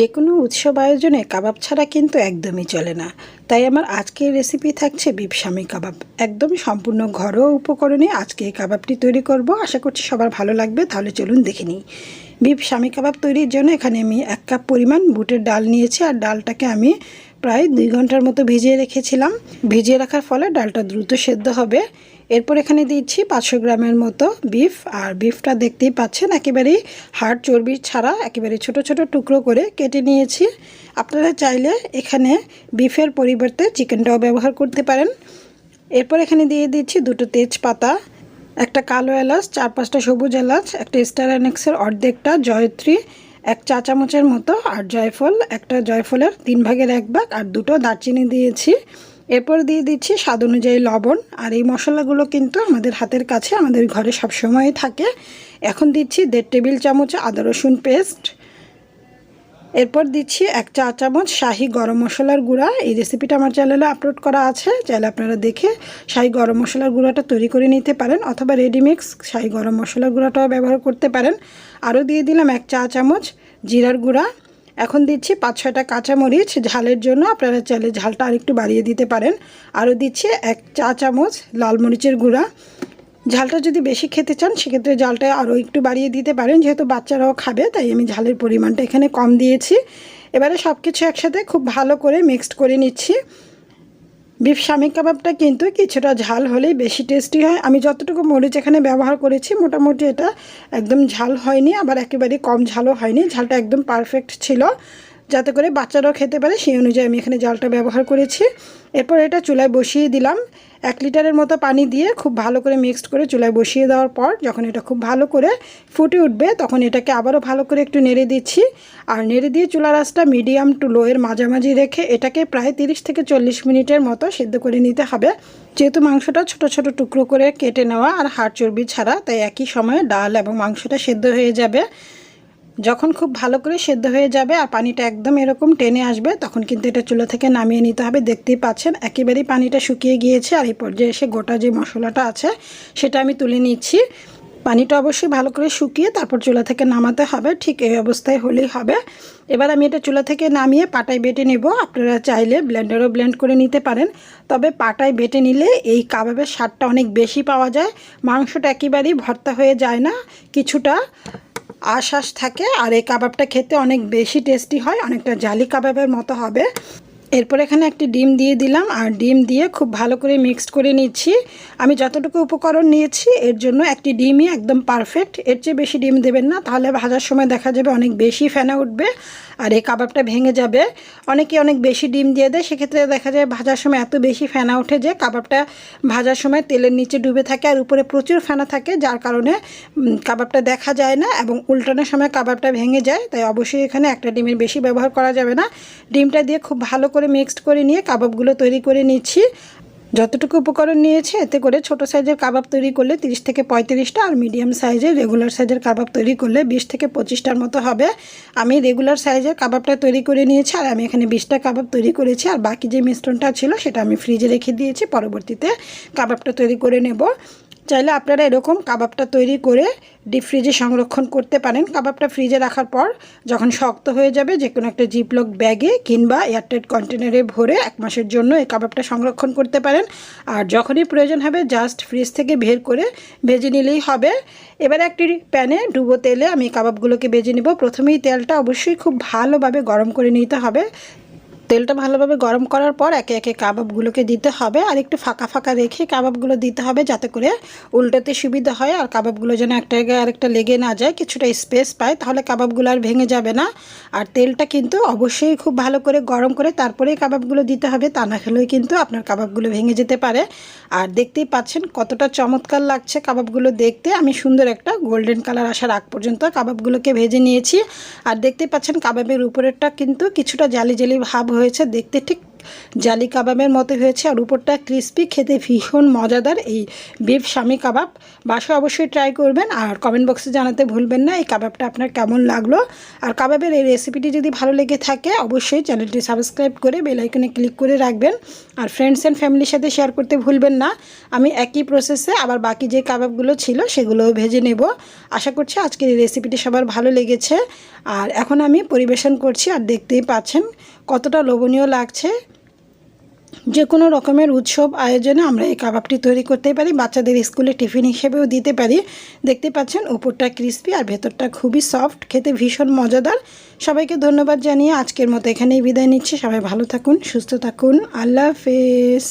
যে কোনো উৎসব আয়োজনে কাবাব ছাড়া কিন্তু একদমই চলে না। তাই আমার আজকের রেসিপি থাকছে বিপস্বামী কাবাব। একদম সম্পূর্ণ ঘরোয়া উপকরণে আজকে এই কাবাবটি তৈরি করব। আশা করছি সবার ভালো লাগবে, তাহলে চলুন দেখে নিই। বিফ স্বামী কাবাব তৈরির জন্য এখানে আমি এক কাপ পরিমাণ বুটের ডাল নিয়েছি, আর ডালটাকে আমি প্রায় দুই ঘণ্টার মতো ভিজিয়ে রেখেছিলাম। ভিজিয়ে রাখার ফলে ডালটা দ্রুত সেদ্ধ হবে। এরপর এখানে দিচ্ছি পাঁচশো গ্রামের মতো বিফ। আর বিফটা দেখতেই পাচ্ছেন, একেবারেই হাড় চর্বি ছাড়া, একেবারে ছোট ছোট টুকরো করে কেটে নিয়েছি। আপনারা চাইলে এখানে বিফের পরিবর্তে চিকেনটাও ব্যবহার করতে পারেন। এরপর এখানে দিয়ে দিচ্ছি দুটো তেজপাতা, একটা কালো এলাচ, চার পাঁচটা সবুজ এলাচ, একটা স্টার অর্ধেকটা জয়ত্রী এক চা চামচের মতো আর জয়ফল, একটা জয়ফলের তিন ভাগের এক ভাগ আর দুটো দারচিনি দিয়েছি। এরপর দিয়ে দিচ্ছি স্বাদ অনুযায়ী লবণ। আর এই মশলাগুলো কিন্তু আমাদের হাতের কাছে, আমাদের ঘরে সবসময় থাকে। এখন দিচ্ছি দেড় টেবিল চামচ আদা রসুন পেস্ট। এরপর দিচ্ছি এক চা চামচ শাহি গরম মশলার গুঁড়া। এই রেসিপিটা আমার চ্যানেলে আপলোড করা আছে। চাইলে আপনারা দেখে শাহি গরম মশলার গুঁড়াটা তৈরি করে নিতে পারেন অথবা রেডিমিক্স শাহি গরম মশলার গুঁড়াটাও ব্যবহার করতে পারেন। আরও দিয়ে দিলাম এক চা চামচ জিরার গুঁড়া। এখন দিচ্ছি পাঁচ ছয়টা কাঁচামরিচ। ঝালের জন্য আপনারা চাইলে ঝালটা আরেকটু বাড়িয়ে দিতে পারেন। আরও দিচ্ছি এক চা চামচ লাল মরিচের গুঁড়া। ঝালটা যদি বেশি খেতে চান, সেক্ষেত্রে ঝালটা আরও একটু বাড়িয়ে দিতে পারেন। যেহেতু বাচ্চারাও খাবে, তাই আমি ঝালের পরিমাণটা এখানে কম দিয়েছি। এবারে সব কিছু একসাথে খুব ভালো করে মিক্সড করে নিচ্ছি। বিফ স্বামী কাবাবটা কিন্তু কিছুটা ঝাল হলেই বেশি টেস্টি হয়। আমি যতটুকু মরিচ এখানে ব্যবহার করেছি, মোটামুটি এটা একদম ঝাল হয়নি, আবার একেবারে কম ঝালও হয়নি। ঝালটা একদম পারফেক্ট ছিল। যাতে করে বাচ্চারাও খেতে পারে, সেই অনুযায়ী আমি এখানে জালটা ব্যবহার করেছি। এরপর এটা চুলায় বসিয়ে দিলাম। এক লিটারের মতো পানি দিয়ে খুব ভালো করে মিক্সড করে চুলায় বসিয়ে দেওয়ার পর যখন এটা খুব ভালো করে ফুটে উঠবে, তখন এটাকে আবারও ভালো করে একটু নেড়ে দিচ্ছি। আর নেড়ে দিয়ে চুলা রাসটা মিডিয়াম টু লোয়ের মাঝামাঝি রেখে এটাকে প্রায় তিরিশ থেকে চল্লিশ মিনিটের মতো সেদ্ধ করে নিতে হবে। যেহেতু মাংসটা ছোট ছোট টুকরো করে কেটে নেওয়া আর হাড় চর্বি ছাড়া, তাই একই সময়ে ডাল এবং মাংসটা সেদ্ধ হয়ে যাবে। যখন খুব ভালো করে সেদ্ধ হয়ে যাবে আর পানিটা একদম এরকম টেনে আসবে, তখন কিন্তু এটা চুলা থেকে নামিয়ে নিতে হবে। দেখতেই পাচ্ছেন, একেবারেই পানিটা শুকিয়ে গিয়েছে আর এই পর্যায়ে এসে গোটা যে মশলাটা আছে সেটা আমি তুলে নিচ্ছি। পানিটা অবশ্যই ভালো করে শুকিয়ে তারপর চুলা থেকে নামাতে হবে, ঠিক এই অবস্থায় হলেই হবে। এবার আমি এটা চুলা থেকে নামিয়ে পাটায় বেটে নেব, আপনারা চাইলে ব্লেন্ডারও ব্লেন্ড করে নিতে পারেন। তবে পাটায় বেটে নিলে এই কাবাবের স্বাদটা অনেক বেশি পাওয়া যায়, মাংসটা একেবারেই ভর্তা হয়ে যায় না কিছুটা। আশ্বাস থাকে আর এই কাবাবটা খেতে অনেক বেশি টেস্টি হয়, অনেকটা জালি কাবাবের মতো হবে। এরপর এখানে একটি ডিম দিয়ে দিলাম, আর ডিম দিয়ে খুব ভালো করে মিক্সড করে নিচ্ছি। আমি যতটুকু উপকরণ নিয়েছি, এর জন্য একটি ডিমই একদম পারফেক্ট এর চেয়ে বেশি ডিম দেবেন না, তাহলে ভাজার সময় দেখা যাবে অনেক বেশি ফেনা উঠবে, আর এই কাবাবটা ভেঙে যাবে। অনেকে অনেক বেশি ডিম দিয়ে দেয়, সেক্ষেত্রে দেখা যায় ভাজার সময় এত বেশি ফেনা ওঠে যে কাবাবটা ভাজার সময় তেলের নিচে ডুবে থাকে আর উপরে প্রচুর ফেনা থাকে, যার কারণে কাবাবটা দেখা যায় না এবং উল্টানোর সময় কাবাবটা ভেঙে যায়। তাই অবশ্যই এখানে একটা ডিমের বেশি ব্যবহার করা যাবে না। ডিমটা দিয়ে খুব ভালো করে মিক্সড করে নিয়ে কাবাবগুলো তৈরি করে নিচ্ছি। যতটুকু উপকরণ নিয়েছে, এতে করে ছোট সাইজের কাবাব তৈরি করলে তিরিশ থেকে পঁয়ত্রিশটা আর মিডিয়াম সাইজের রেগুলার সাইজের কাবাব তৈরি করলে বিশ থেকে পঁচিশটার মতো হবে। আমি রেগুলার সাইজের কাবাবটা তৈরি করে নিয়েছি আর আমি এখানে বিশটা কাবাব তৈরি করেছি আর বাকি যে মিশ্রণটা ছিল সেটা আমি ফ্রিজে রেখে দিয়েছি। পরবর্তীতে কাবাবটা তৈরি করে নেব। চাইলে আপনারা এরকম কাবাবটা তৈরি করে ডিপ ফ্রিজে সংরক্ষণ করতে পারেন। কাবাবটা ফ্রিজে রাখার পর যখন শক্ত হয়ে যাবে যে কোনো একটা জিপলক ব্যাগে কিংবা এয়ারটাইট কন্টেনারে ভরে এক মাসের জন্য এই কাবাবটা সংরক্ষণ করতে পারেন। আর যখনই প্রয়োজন হবে জাস্ট ফ্রিজ থেকে বের করে ভেজে নিলেই হবে। এবার একটি প্যানে ডুবো তেলে আমি কাবাবগুলোকে ভেজে নিব। প্রথমেই তেলটা অবশ্যই খুব ভালোভাবে গরম করে নিতে হবে। তেলটা ভালোভাবে গরম করার পর একে একে কাবাবগুলোকে দিতে হবে আর একটু ফাঁকা ফাঁকা রেখে কাবাবগুলো দিতে হবে যাতে করে উল্টাতে সুবিধা হয় আর কাবাবগুলো যেন একটা জায়গায় আরেকটা লেগে না যায়, কিছুটা স্পেস পায়, তাহলে কাবাবগুলো আর ভেঙে যাবে না। আর তেলটা কিন্তু অবশ্যই খুব ভালো করে গরম করে তারপরেই কাবাবগুলো দিতে হবে, তা না খেলেও কিন্তু আপনার কাবাবগুলো ভেঙে যেতে পারে। আর দেখতেই পাচ্ছেন কতটা চমৎকার লাগছে কাবাবগুলো দেখতে। আমি সুন্দর একটা গোল্ডেন কালার আসার আগ পর্যন্ত কাবাবগুলোকে ভেজে নিয়েছি। আর দেখতেই পাচ্ছেন কাবাবের উপরেরটা কিন্তু কিছুটা জালি জালি ভাব হয়েছে দেখতে ঠিক জালি কাবাবের মতো হয়েছে আর উপরটা ক্রিস্পি খেতে ভীষণ মজাদার এই বিফ স্বামী কাবাব। বাসায় অবশ্যই ট্রাই করবেন আর কমেন্ট বক্সে জানাতে ভুলবেন না এই কাবাবটা আপনার কেমন লাগল। আর কাবাবের এই রেসিপিটি যদি ভালো লেগে থাকে অবশ্যই চ্যানেলটি সাবস্ক্রাইব করে বেল আইকনে ক্লিক করে রাখবেন। আর ফ্রেন্ডস অ্যান্ড ফ্যামিলির সাথে শেয়ার করতে ভুলবেন না। আমি একই প্রসেসে আবার বাকি যে কাবাবগুলো ছিল সেগুলোও ভেজে নেব। আশা করছি আজকের এই রেসিপিটি সবার ভালো লেগেছে। আর এখন আমি পরিবেশন করছি আর দেখতেই পাচ্ছেন কতটা লোভনীয় লাগছে। যে কোনো রকমের উৎসব, আয়োজনে আমরা এই কাবাবটি তৈরি করতে পারি। বাচ্চাদের স্কুলে টিফিন হিসেবেও দিতে পারি। দেখতে পাচ্ছেন, উপরটা ক্রিস্পি আর ভেতরটা খুবই সফট খেতে ভীষণ মজাদার। সবাইকে ধন্যবাদ জানিয়ে আজকের মতো এখানেই বিদায় নিচ্ছি। সবাই ভালো থাকুন, সুস্থ থাকুন। আল্লাহ হাফেজ।